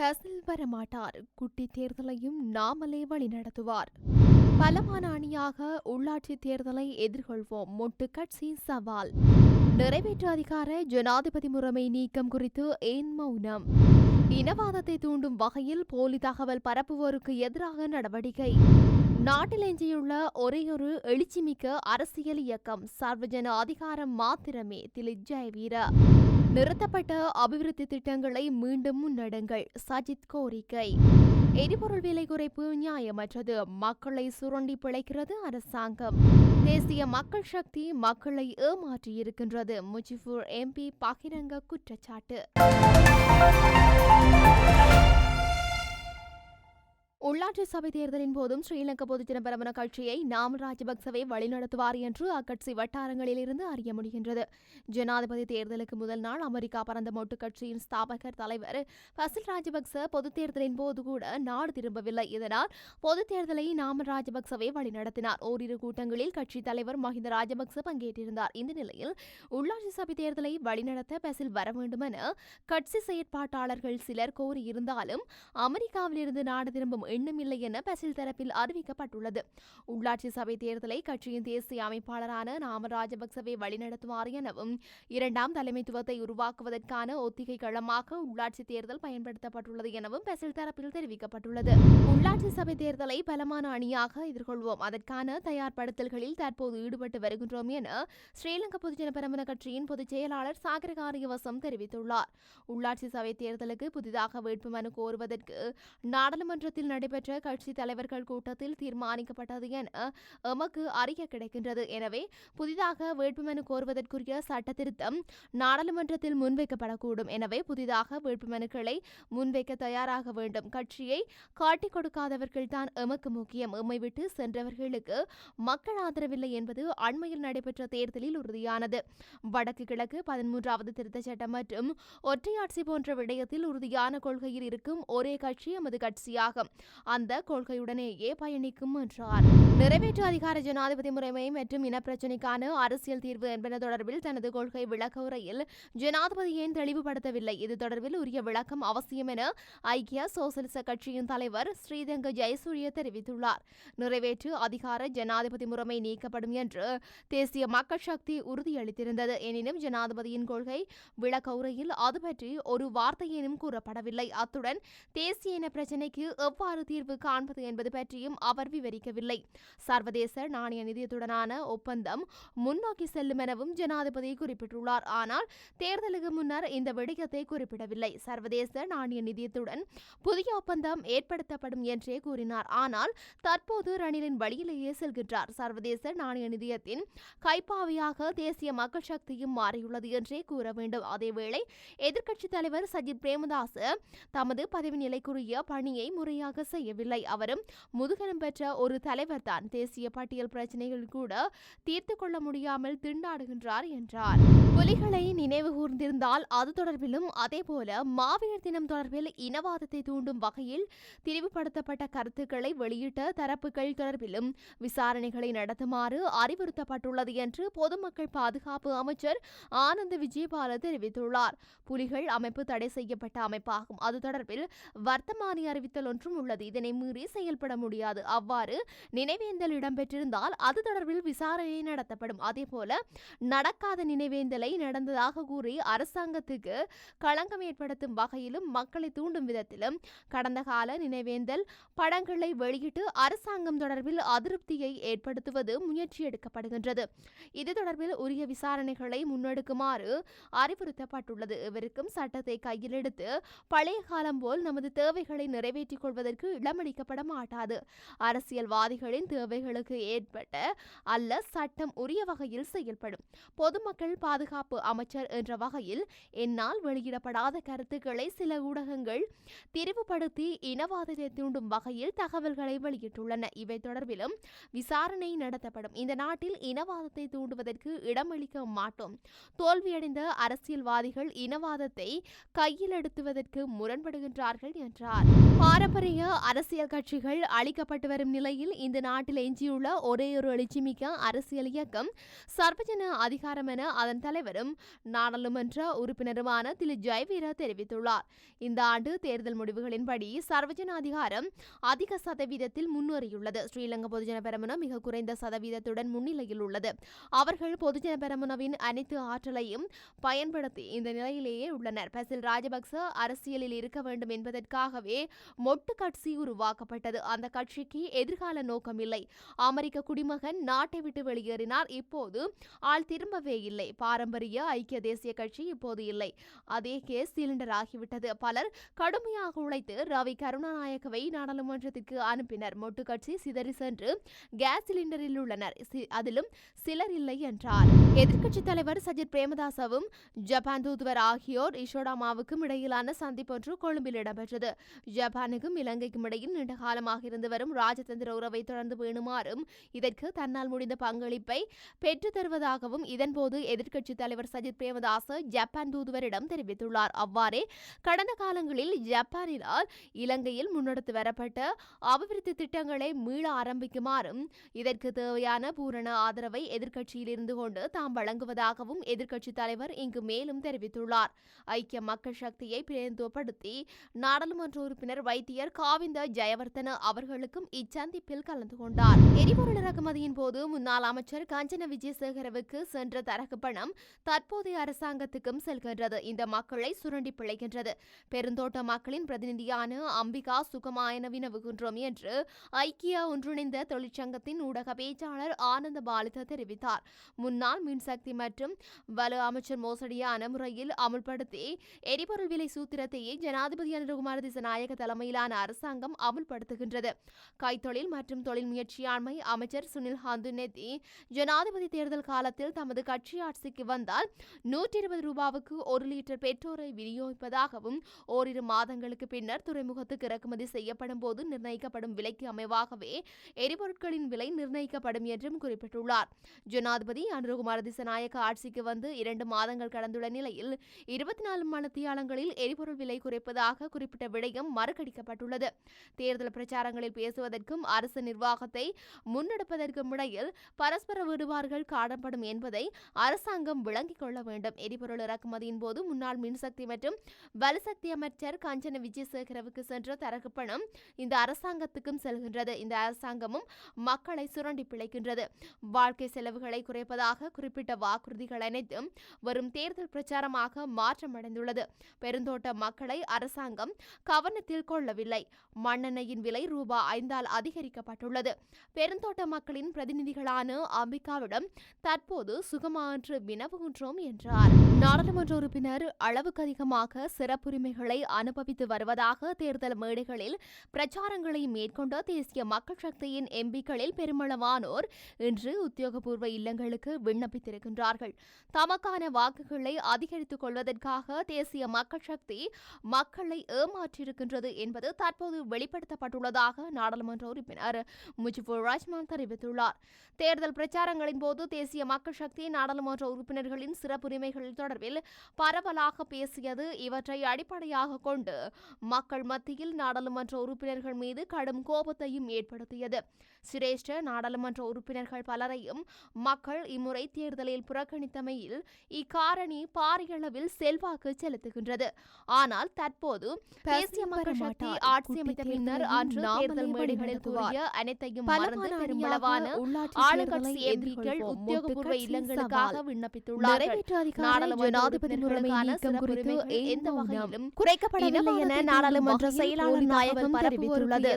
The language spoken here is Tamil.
பசில் வரமாட்டார். குட்டி தேர்தலையும் நாமலே வழிநடத்துவார் பலமான அணியாக உள்ளாட்சி தேர்தலை எதிர்கொள்வோம். மொட்டு கட்சி சவால். நிறைவேற்று அதிகார ஜனாதிபதி முறைமை நீக்கம் குறித்து ஏன் மௌனம்? இனவாதத்தை தூண்டும் வகையில் போலி தகவல் பரப்புவோருக்கு எதிராக நடவடிக்கை. நாட்டில் எஞ்சியுள்ள ஒரேயொரு எழுச்சிமிக்க அரசியல் இயக்கம். சர்வஜன அதிகாரம் மாத்திரமே. திலித் ஜெயவீர. நிறுத்தப்பட்ட அபிவிருத்தி திட்டங்களை மீண்டும் முன்னெடுங்கள் சஜித் கோரிக்கை. எரிபொருள் விலை குறைப்பு நியாயமற்றது. மக்களை சுரண்டி பிழைக்கிறது அரசாங்கம். தேசிய மக்கள் சக்தி மக்களை ஏமாற்றியிருக்கின்றது. முஜிபுர் எம்பி பகிரங்க குற்றச்சாட்டு. உள்ளாட்சி சபை தேர்தலின் போதும் ஸ்ரீலங்கா பொதுஜன பெரமுன கட்சியை நாம் ராஜபக்சவை வழிநடத்துவார் என்று அக்கட்சி வட்டாரங்களில் இருந்து அறிய முடிகின்றது. ஜனாதிபதி தேர்தலுக்கு முதல் நாள் அமெரிக்கா பரந்த மொட்டு கட்சியின் ஸ்தாபகர் தலைவர் பசில் ராஜபக்ச பொதுத் தேர்தலின் போது கூட நாடு திரும்பவில்லை. இதனால் பொதுத் தேர்தலை நாம ராஜபக்சவை வழிநடத்தினார். ஓரிரு கூட்டங்களில் கட்சி தலைவர் மஹிந்த ராஜபக்ச பங்கேற்றிருந்தார். இந்த நிலையில் உள்ளாட்சி சபை தேர்தலை வழிநடத்த பசில் வர வேண்டும் என கட்சி செயற்பாட்டாளர்கள் சிலர் கோரியிருந்தாலும் அமெரிக்காவிலிருந்து நாடு திரும்பும் எண்ணமில்லை என பசில் தரப்பில் அறிவிக்கப்பட்டுள்ளது. உள்ளாட்சி சபை தேர்தலை கட்சியின் தேசிய அமைப்பாளரான நாம ராஜபக்சவை வழிநடத்துவார் எனவும் இரண்டாம் தலைமைத்துவத்தை உருவாக்குவதற்கான ஒத்திகை களமாக உள்ளாட்சி தேர்தல் பயன்படுத்தப்பட்டுள்ளது எனவும் பசில் தரப்பில் தெரிவிக்கப்பட்டுள்ளது. உள்ளாட்சி சபை தேர்தலை பலமான அணியாக எதிர்கொள்வோம். அதற்கான தயார்படுத்தல்களில் தற்போது ஈடுபட்டு வருகின்றோம் என ஸ்ரீலங்கா பொதுஜன பெரமுன கட்சியின் பொதுச் செயலாளர் சாகர காரியவசம் தெரிவித்துள்ளார். உள்ளாட்சி சபை தேர்தலுக்கு புதிதாக வேட்புமனு கோருவதற்கு நாடாளுமன்றத்தில் நடைபெற்ற கட்சி தலைவர்கள் கூட்டத்தில் தீர்மானிக்கப்பட்டது என எமக்கு அறிய கிடைக்கின்றது. எனவே புதிதாக வேட்புமனு கோருவதற்குரிய சட்ட திருத்தம் நாடாளுமன்றத்தில் முன்வைக்கப்படக்கூடும். எனவே புதிதாக வேட்புமனுக்களை முன்வைக்க தயாராக வேண்டும். கட்சியை காட்டிக் கொடுக்காதவர்கள் தான் எமக்கு முக்கியம். எம்மை விட்டு சென்றவர்களுக்கு மக்கள் ஆதரவில்லை என்பது அண்மையில் நடைபெற்ற தேர்தலில் உறுதியானது. வடக்கு கிழக்கு பதிமூன்றாவது திருத்தச் சட்டம் மற்றும் ஒற்றையாட்சி போன்ற விடயத்தில் உறுதியான கொள்கையில் இருக்கும் ஒரே கட்சி எமது கட்சியாகும். அந்த கொள்கையுடனேயே பயணிக்கும் என்றார். நிறைவேற்று அதிகார ஜனாதிபதி முறைமை மற்றும் இனப்பிரச்சினைக்கான அரசியல் தீர்வு என்பன தொடர்பில் தனது கொள்கை விளக்க உரையில் ஜனாதிபதி ஏன் தெளிவுபடுத்தவில்லை? இது தொடர்பில் உரிய விளக்கம் அவசியம் என ஐக்கிய சோசலிச கட்சியின் தலைவர் ஸ்ரீதங்க ஜெயசூரிய தெரிவித்துள்ளார். நிறைவேற்று அதிகார ஜனாதிபதி முறைமை நீக்கப்படும் என்று தேசிய மக்கள் சக்தி உறுதியளித்திருந்தது. எனினும் ஜனாதிபதியின் கொள்கை விளக்க உரையில் அது பற்றி ஒரு வார்த்தையேனும் கூறப்படவில்லை. அத்துடன் தேசிய இன பிரச்சினைக்கு எவ்வாறு எவ்வாறு தீர்வு காண்பது என்பது பற்றியும் அவர் விவரிக்கவில்லை. சர்வதேச நாணய நிதியத்துடனான ஒப்பந்தம் முன்னோக்கி செல்லும் எனவும் ஜனாதிபதி குறிப்பிட்டுள்ளார். ஆனால் தேர்தலுக்கு முன்னர் இந்த விடயத்தை குறிப்பிடவில்லை. சர்வதேச நாணய நிதியத்துடன் புதிய ஒப்பந்தம் ஏற்படுத்தப்படும் என்றே கூறினார். ஆனால் தற்போது ரணிலின் வழியிலேயே செல்கின்றார். சர்வதேச நாணய நிதியத்தின் கைப்பாவையாக தேசிய மக்கள் சக்தியும் மாறியுள்ளது என்றே கூற வேண்டும். அதேவேளை எதிர்க்கட்சித் தலைவர் சஜித் பிரேமதாஸ் தமது பதவி நிலைக்குரிய பணியை முறையாக செய்யவில்லை. அவரும் முதுகலம் பெற்ற ஒரு தலைவர் தான் தேசிய பட்டியல் பிரச்சனைகள் கூட தீர்த்து கொள்ள முடியாமல் திண்டாடுகின்றார் என்றார். புலிகளை நினைவு கூர்ந்திருந்தால் அது தொடர்பிலும் அதேபோல மாவீரர் தினம் தொடர்பில் இனவாதத்தை தூண்டும் வகையில் திரிவுபடுத்தப்பட்ட கருத்துக்களை வெளியிட்ட தரப்புகள் தொடர்பிலும் விசாரணைகளை நடத்துமாறு அறிவுறுத்தப்பட்டுள்ளது என்று பொதுமக்கள் பாதுகாப்பு அமைச்சர் ஆனந்த் விஜயபால தெரிவித்துள்ளார். புலிகள் அமைப்பு தடை செய்யப்பட்ட அமைப்பாகும். அது தொடர்பில் வர்த்தமானி அறிவித்தல் ஒன்றும் உள்ளது. இதனை மீறி செயல்பட முடியாது. அவ்வாறு நினைவேந்தல் இடம்பெற்றிருந்தால் அது தொடர்பில் விசாரணை நடத்தப்படும். அதேபோல நடக்காத நினைவேந்தலை நடந்ததாக கூறி அரசாங்கத்துக்கு களங்கம் ஏற்படுத்தும் வகையிலும் மக்களை தூண்டும் விதத்திலும் கடந்த கால நினைவேந்தல் படங்களை வெளியிட்டு அரசாங்கம் தொடர்பில் அதிருப்தியை ஏற்படுத்துவது முயற்சி எடுக்கப்படுகின்றது. இது தொடர்பில் உரிய விசாரணைகளை முன்னெடுக்குமாறு அறிவுறுத்தப்பட்டுள்ளது. இவருக்கும் சட்டத்தை கையில் எடுத்து பழைய காலம் போல் நமது தேவைகளை நிறைவேற்றிக் கொள்வதற்கு இடமளிக்கப்பட மாட்டாது. அரசியல்வாதிகளின் தேவைகளுக்கு ஏற்பட்ட அல்ல சட்டம் உரிய வகையில் செயல்படும். பொதுமக்கள் பாதுகாப்பு அமைச்சர் என்ற வகையில் என்னால் வெளியிடப்படாத கருத்துக்களை சில ஊடகங்கள் திரிவுபடுத்தி இனவாதத்தை தூண்டும் வகையில் தகவல்களை வெளியிட்டுள்ளன. இவை தொடர்பிலும் விசாரணை நடத்தப்படும். இந்த நாட்டில் இனவாதத்தை தூண்டுவதற்கு இடமளிக்க மாட்டோம். தோல்வியடைந்த அரசியல்வாதிகள் இனவாதத்தை கையில் எடுத்துவதற்கு முரண்படுகின்றார்கள் என்றார். பாரம்பரிய அரசியல் கட்சிகள் அளிக்கப்பட்டு வரும் நிலையில் இந்த நாட்டில் எஞ்சியுள்ள ஒரே ஒரு எழுச்சிமிக்க அரசியல் இயக்கம் சர்வஜன அதிகாரம் என அதன் தலைவரும் நாடாளுமன்ற உறுப்பினருமான திரு. ஜெயவீர தெரிவித்துள்ளார். இந்த ஆண்டு தேர்தல் முடிவுகளின்படி சர்வஜன அதிகாரம் அதிக சதவீதத்தில் முன்னேறியுள்ளது. ஸ்ரீலங்கா பொதுஜன பெரமுன மிக குறைந்த சதவீதத்துடன் முன்னிலையில் உள்ளது. அவர்கள் பொதுஜன பெரமுனவின் அனைத்து ஆற்றலையும் பயன்படுத்தி இந்த நிலையிலேயே உள்ளனர். பசில் ராஜபக்ச அரசியலில் இருக்க வேண்டும் என்பதற்காகவே மொட்டு கட்சி உருவாக்கப்பட்டது. அந்த கட்சிக்கு எதிர்கால நோக்கம் இல்லை அமெரிக்க குடிமகன் நாட்டை விட்டு வெளியேறினார் இப்போது ஆள் திரும்பவே இல்லை. பாரம்பரிய ஐக்கிய தேசிய கட்சி இப்போது இல்லை. அதே கேஸ் சிலிண்டர் ஆகிவிட்டது. பலர் கடுமையாக உழைத்து ரவி கருணாநாயக்கவை நாடாளுமன்றத்திற்கு அனுப்பினர். மொட்டு கட்சி சிதறி சென்று கேஸ் சிலிண்டரில் உள்ளனர். அதிலும் சிலர் இல்லை என்றார். எதிர்க்கட்சித் தலைவர் சஜித் பிரேமதாசவும் ஜப்பான் தூதுவர் ஆகியோர் இஷோடாமாவுக்கும் இடையிலான சந்திப்பொன்று கொழும்பில் இடம்பெற்றது. ஜப்பானுக்கும் இலங்கை இலங்கைக்கும் இடையில் நீண்ட காலமாக இருந்து வரும் ராஜதந்திர உறவை தொடர்ந்து வேணுமாறும் இதற்கு தன்னால் முடிந்த பங்களிப்பை பெற்றுத் தருவதாகவும் இதன்போது எதிர்க்கட்சித் தலைவர் சஜித் பிரேமதாச ஜப்பான் தூதுவரிடம் தெரிவித்துள்ளார். அவ்வாறே கடந்த காலங்களில் ஜப்பானினால் இலங்கையில் முன்னெடுத்து வரப்பட்ட அபிவிருத்தி திட்டங்களை மீள ஆரம்பிக்குமாறும் இதற்கு தேவையான பூரண ஆதரவை எதிர்க்கட்சியில் இருந்து கொண்டு தாம் வழங்குவதாகவும் எதிர்க்கட்சித் தலைவர் இங்கு மேலும் தெரிவித்துள்ளார். ஐக்கிய மக்கள் சக்தியை பிரதிநிதித்துவப்படுத்தி நாடாளுமன்ற உறுப்பினர் வைத்தியர் கா. காவிந்த ஜெயவர்தன அவர்களுக்கும் இச்சந்திப்பில் கலந்து கொண்டார். எரிபொருள் இறக்குமதியின் போது முன்னாள் அமைச்சர் கஞ்சன விஜயசேகரவுக்கு சென்ற தரகு பணம் தற்போதைய அரசாங்கத்துக்கும் செல்கின்றது. இந்த மக்களை சுரண்டி பிழைக்கின்றது. பெருந்தோட்ட மக்களின் பிரதிநிதியான அம்பிகா சுகமாயன வினவுகின்றோம் என்று ஐக்கிய ஒன்றிணைந்த தொழிற்சங்கத்தின் ஊடக பேச்சாளர் ஆனந்த பாலித தெரிவித்தார். முன்னாள் மின்சக்தி மற்றும் வலு அமைச்சர் மோசடியான முறையில் அமுல்படுத்தி எரிபொருள் விலை சூத்திரத்தையே ஜனாதிபதி அனுகுமார திசநாயக தலைமையிலான அரசு அரசாங்கம் அமுல்படுத்துகின்றது. கைத்தொழில் மற்றும் தொழில் முயற்சியாண்மை அமைச்சர் சுனில் ஹந்துநெத்தி ஜனாதிபதி தேர்தல் காலத்தில் தமது கட்சி ஆட்சிக்கு வந்தால் நூற்றி இருபது ரூபாவுக்கு ஒரு லிட்டர் பெட்ரோலை விநியோகிப்பதாகவும் ஓரிரு மாதங்களுக்கு பின்னர் துறைமுகத்துக்கு இறக்குமதி செய்யப்படும் போது நிர்ணயிக்கப்படும் விலைக்கு அமைவாகவே எரிபொருட்களின் விலை நிர்ணயிக்கப்படும் என்றும் குறிப்பிட்டுள்ளார். ஜனாதிபதி அனுருகுமார் திசநாயக்க ஆட்சிக்கு வந்து இரண்டு மாதங்கள் கடந்துள்ள நிலையில் இருபத்தி நாலு மணத்தியாலங்களில் எரிபொருள் விலை குறைப்பதாக குறிப்பிட்ட விடயம் மறுக்கடிக்கப்பட்டுள்ளது தேர்தல் பிரச்சாரங்களில் பேசுவதற்கும் அரசு நிர்வாகத்தை முன்னெடுப்பதற்கும் இடையில் பரஸ்பர வேறுபாடுகள் காணப்படும் என்பதை அரசாங்கம் விளங்கிக் கொள்ள வேண்டும். எரிபொருள் இறக்குமதியின் போது முன்னாள் மின்சக்தி மற்றும் வலுசக்தி அமைச்சர் காஞ்சன விஜயசேகரவுக்கு சென்ற தரகு பணம் இந்த அரசாங்கத்துக்கும் செல்கின்றது. இந்த அரசாங்கமும் மக்களை சுரண்டி பிழைக்கின்றது. வாழ்க்கை செலவுகளை குறைப்பதாக குறிப்பிட்ட வாக்குறுதிகள் அனைத்தும் வரும் தேர்தல் பிரச்சாரமாக மாற்றமடைந்துள்ளது. பெருந்தோட்ட மக்களை அரசாங்கம் கவனத்தில் கொள்ளவில்லை. மண்ணெண்ணெயின் விலை ரூபாய் ஐந்தால் அதிகரிக்கப்பட்டுள்ளது. பெருந்தோட்ட மக்களின் பிரதிநிதிகளான அம்பிகாவிடம் தற்போது சுகமாற்று வினவுகின்றோம் என்றார். நாடாளுமன்ற உறுப்பினர் அளவுக்கு அதிகமாக சிறப்புரிமைகளை அனுபவித்து வருவதாக தேர்தல் மேடைகளில் பிரச்சாரங்களை மேற்கொண்ட தேசிய மக்கள் சக்தியின் எம்பிக்களில் பெருமளவானோர் இன்று உத்தியோகபூர்வ இல்லங்களுக்கு விண்ணப்பித்திருக்கின்றார்கள். தமக்கான வாக்குகளை அதிகரித்துக் கொள்வதற்காக தேசிய மக்கள் சக்தி மக்களை ஏமாற்றியிருக்கின்றது என்பது தற்போது வெளிப்படுத்தப்பட்டுள்ளதாக நாடாளுமன்ற உறுப்பினர் முஜிபுர் ரஹ்மான் தெரிவித்துள்ளார். தேர்தல் பிரச்சாரங்களின் போது தேசிய மக்கள் சக்தி நாடாளுமன்ற உறுப்பினர்களின் சிறப்புரிமைகள் தொடர்பில் பரவலாக பேசியது இவற்றை அடிப்படையாக கொண்டு மக்கள் மத்தியில் நாடாளுமன்ற உறுப்பினர்கள் மீது கடும் கோபத்தையும் ஏற்படுத்தியது. சிரேஷ்ட நாடாளுமன்ற உறுப்பினர்கள் பலரையும் மக்கள் இம்முறை தேர்தலில் புறக்கணித்தமையில் இக்காரணி பாரியளவில் செல்வாக்கு செலுத்துகின்றது. ஆனால் தற்போது தேசிய மக்கள் சக்தி ஆட்சி அமைத்த பின்னர் அன்று தேர்தல் மேடைகளில் கூறிய அனைத்தையும் மறந்து பெருமளவான ஆளுங்கட்சி எம்பிக்கள் உத்தியோகபூர்வ இல்லங்களுக்காக விண்ணப்பித்துள்ளார்கள். நாடாளுமன்ற குறைக்கப்படவில்லை என நாடாளுமன்ற செயலாளர் நாயகம் தெரிவித்துள்ளது.